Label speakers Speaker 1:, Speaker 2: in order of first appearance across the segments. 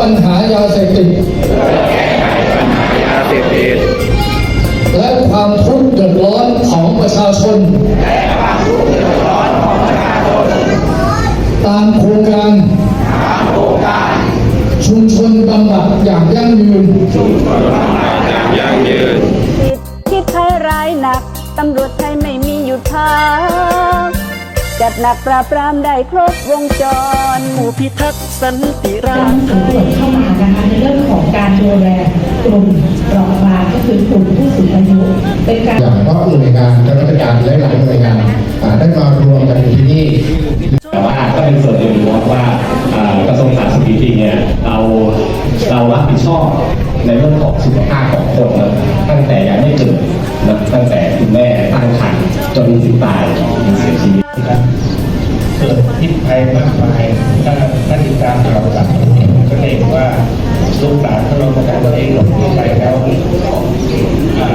Speaker 1: ปัญหายาเสพติด
Speaker 2: ยาเสพติด
Speaker 1: และความทุกข์เดือดร้อนของประชาชน ตามโครงการชุมชนบำบัดอย่างยั่งยืน
Speaker 3: จัดหนักปราบปรามได้ครบวงจร
Speaker 4: หมู่พิทักษ์สันติรา
Speaker 5: การ
Speaker 4: ษฎร์ไท
Speaker 5: ตรวยจเข้ามานะคะในเรื่องของการดูแลกลุ่มเปราะบางก็คือกลุ่มผู้สูงอายุเป็นการ
Speaker 6: อย่างเพราะหน่วยงานราชการและหลายหน่วยงานอ่าได้มารวมกันอยู่ที่นี่
Speaker 7: แต่ว่าก็เป็นส่วนหนึ่งนะครับว่าอ่ากระทรวงสาธารณสุขจริงๆเนี่ยเราเรารับผิดชอบในเรื่องของสุขภาพของคนนะตั้งแต่ยังไม่เกิดนะตั้งแต่คุณแม่ตั้งครรภ์จนถึงตาย
Speaker 8: พิษภัยมากมายถ้าถ้าติดตามข่าวสารก็จะเห็นว่าลูกหลานของเราของตัวเองหลบหนีไปแล้วอ่า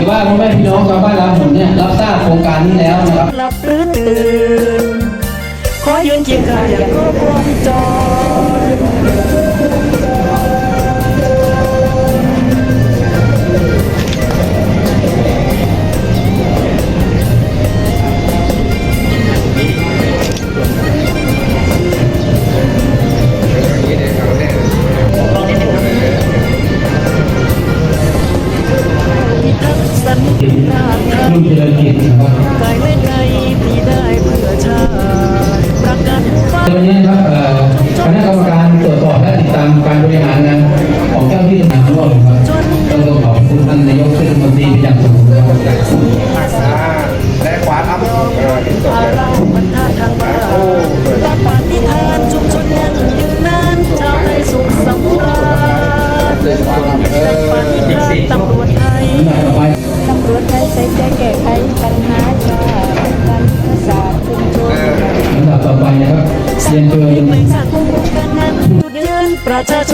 Speaker 9: ที่ว่าพ่อแม่พี่น้องชาวบ้านเราหมุนเนี่ยรับทราบโครงการนี้แล้วนะครับ
Speaker 4: หลับหรือตื่นขอยืนเคียงข้าง กิ
Speaker 9: จครับ
Speaker 4: กายและใจที่ได้เพื่อชาติประกันฟ้า
Speaker 9: ในวันนี้ครับ
Speaker 3: ใส่ใจแก้ไขปัญหาชาติการศึกษาชุมชน
Speaker 9: ลำดับต่อไปนะครับเรียนเชิญ
Speaker 4: ไม่สั่งการงานจุดยืนประชาชน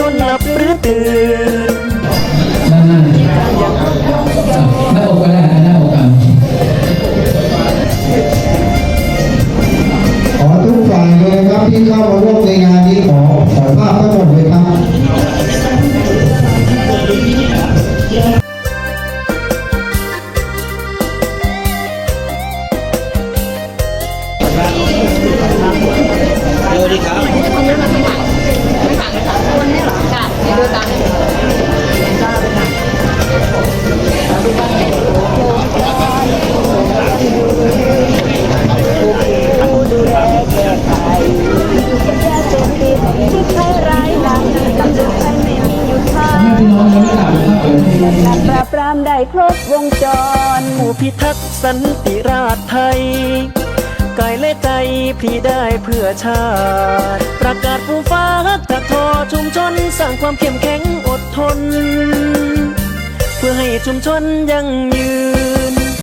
Speaker 3: ปราบปรามได้ครบวงจร
Speaker 4: หมู่พิทักษ์สันติราษฎร์ไทย กายและใจพี่ได้เพื่อชาติ ประกาศฟูฟ้าจากทอชุมชนสร้างความเข้มแข็งอดทน เพื่อให้ชุมชนยั่งยืน